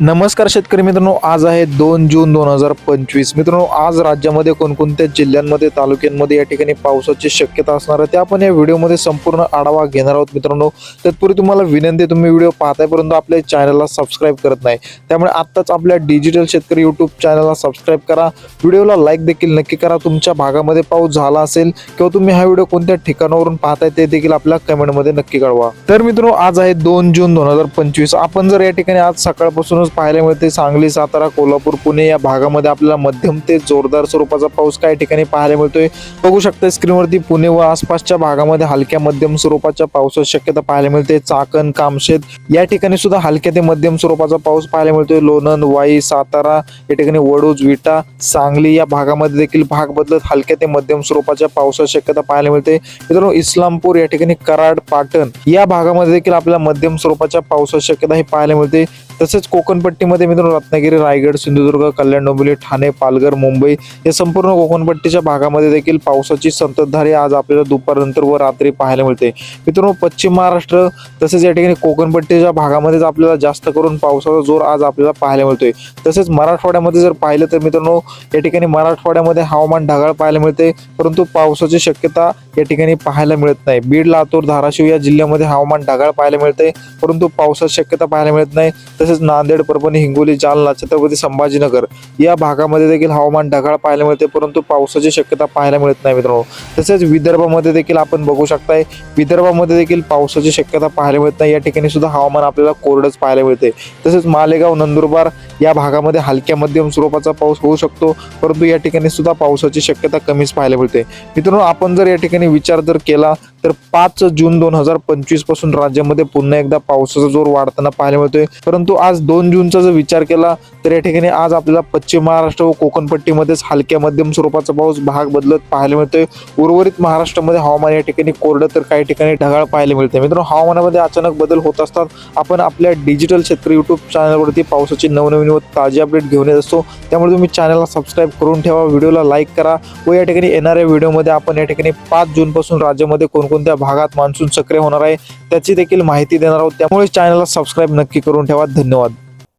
नमस्कार शेतकरी मित्रांनो आज आहे दोन जून दोन हजार पंचवीस. मित्रांनो आज राज्यामध्ये कोणकोणत्या जिल्ह्यांमध्ये तालुक्यांमध्ये या ठिकाणी पावसाची शक्यता असणार आहे ते आपण या व्हिडिओमध्ये संपूर्ण आढावा घेणार आहोत मित्रांनो. तत्पूर्वी तुम्हाला विनंती तुम्ही व्हिडिओ पाहताय परंतु आपल्या चॅनलला सबस्क्राईब करत नाही. त्यामुळे आत्ताच आपल्या डिजिटल शेतकरी यूट्यूब चॅनलला सबस्क्राईब करा. व्हिडिओला लाईक देखील नक्की करा. तुमच्या भागामध्ये पाऊस झाला असेल किंवा तुम्ही हा व्हिडिओ कोणत्या ठिकाणावरून पाहताय ते देखील आपल्या कमेंटमध्ये नक्की कळवा. तर मित्रांनो आज आहे दोन जून दोन हजार पंचवीस. आपण जर या ठिकाणी आज सकाळपासून सकाळपासूनच पाहायला मिळते सांगली सातारा कोल्हापूर पुणे या भागामध्ये आपल्याला मध्यम ते जोरदार स्वरूपाचा पाऊस काही ठिकाणी पाहायला मिळतोय. बघू शकता स्क्रीनवरती पुणे व आसपासच्या भागामध्ये हलक्या मध्यम स्वरूपाच्या पावसाची शक्यता पाहायला मिळते. चाकण कामशेत या ठिकाणी सुद्धा हलक्या ते मध्यम स्वरूपाचा पाऊस पाहायला मिळतोय. लोणंद वाई सातारा या ठिकाणी वडूज विटा सांगली या भागामध्ये देखील भाग बदलत हलक्या ते मध्यम स्वरूपाच्या पावसाची शक्यता पाहायला मिळते. मित्रांनो इस्लामपूर या ठिकाणी कराड पाटण या भागामध्ये देखील आपल्याला मध्यम स्वरूपाच्या पावसाची शक्यता ही पाहायला मिळते. तसेच कोकणपट्टीमध्ये मित्रांनो रत्नागिरी रायगड सिंधुदुर्ग कल्याण डोंबिवली ठाणे पालघर मुंबई या संपूर्ण कोकणपट्टीच्या भागामध्ये देखील पावसाची संततधारी आज आपल्याला दुपारनंतर व रात्री पाहायला मिळते. मित्रांनो पश्चिम महाराष्ट्र तसेच या ठिकाणी कोकणपट्टीच्या भागामध्येच आपल्याला जास्त करून पावसाचा जोर आज आपल्याला पाहायला मिळतोय. तसेच मराठवाड्यामध्ये जर पाहिलं तर मित्रांनो या ठिकाणी मराठवाड्यामध्ये हवामान ढगाळ पाहायला मिळते परंतु पावसाची शक्यता या ठिकाणी पाहायला मिळत नाही. बीड लातूर धाराशिव या जिल्ह्यामध्ये हवामान ढगाळ पाहायला मिळते परंतु पावसाची शक्यता पाहायला मिळत नाही. तसेच नांदेड परभणी हिंगोली जालना छत्रपती संभाजीनगर या भागामध्ये देखील हवामान ढगाळ पाहायला मिळते परंतु पावसाची शक्यता पाहायला मिळत नाही मित्रांनो. तसेच विदर्भामध्ये देखील आपण बघू शकताय विदर्भामध्ये देखील पावसाची शक्यता पाहायला मिळत नाही. या ठिकाणी सुद्धा हवामान आपल्याला कोरडच पाहायला मिळते. तसेच मालेगाव नंदुरबार या भागामध्ये हलक्या मध्यम स्वरूपाचा पाऊस होऊ शकतो परंतु या ठिकाणी सुद्धा पावसाची शक्यता कमीच पाहायला मिळते. मित्रांनो आपण जर या ठिकाणी विचार जर केला तर पाच जून दोन हजार पंचवीसपासून राज्यामध्ये पुन्हा एकदा पावसाचा जोर वाढताना पाहायला मिळतोय परंतु आज दोन जूनचा जर विचार केला तर या ठिकाणी आज आपल्याला पश्चिम महाराष्ट्र व कोकणपट्टीमध्येच हलक्या मध्यम स्वरूपाचा पाऊस भाग बदलत पाहायला मिळतोय. उर्वरित महाराष्ट्रामध्ये हवामान या ठिकाणी कोरडं तर काही ठिकाणी ढगाळ पाहायला मिळते मित्रांनो हवामानामध्ये अचानक बदल होत असतात. आपण आपल्या डिजिटल क्षेत्र युट्यूब चॅनलवरती पावसाची नवनवीन व ताजी अपडेट घेऊन येत असतो. त्यामुळे तुम्ही चॅनलला सबस्क्राईब करून ठेवा व्हिडिओला लाईक करा व या ठिकाणी येणाऱ्या व्हिडिओमध्ये आपण या ठिकाणी पाच जूनपासून राज्यामध्ये कोणकोणत्या भागात मान्सून सक्रिय होणार आहे त्याची देखील माहिती देणार आहोत. त्यामुळे चॅनलला सबस्क्राईब नक्की करून ठेवा. ধন্যবাদ